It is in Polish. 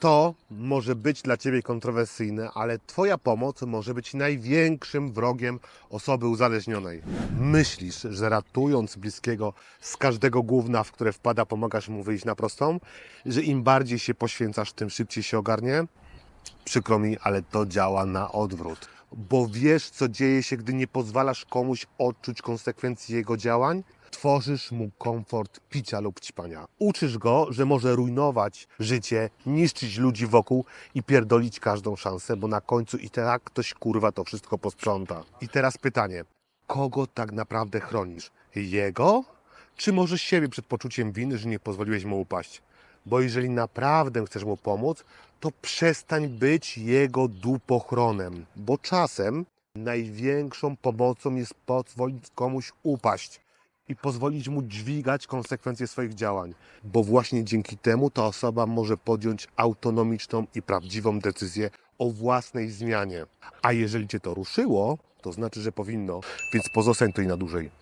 To może być dla Ciebie kontrowersyjne, ale Twoja pomoc może być największym wrogiem osoby uzależnionej. Myślisz, że ratując bliskiego z każdego gówna, w które wpada, pomagasz mu wyjść na prostą? Że im bardziej się poświęcasz, tym szybciej się ogarnie? Przykro mi, ale to działa na odwrót. Bo wiesz, co dzieje się, gdy nie pozwalasz komuś odczuć konsekwencji jego działań? Tworzysz mu komfort picia lub ćpania. Uczysz go, że może rujnować życie, niszczyć ludzi wokół i pierdolić każdą szansę, bo na końcu i tak ktoś kurwa to wszystko posprząta. I teraz pytanie: kogo tak naprawdę chronisz? Jego? Czy może siebie przed poczuciem winy, że nie pozwoliłeś mu upaść? Bo jeżeli naprawdę chcesz mu pomóc, to przestań być jego dupochronem, bo czasem największą pomocą jest pozwolić komuś upaść i pozwolić mu dźwigać konsekwencje swoich działań, bo właśnie dzięki temu ta osoba może podjąć autonomiczną i prawdziwą decyzję o własnej zmianie. A jeżeli cię to ruszyło, to znaczy, że powinno, więc pozostań tutaj na dłużej.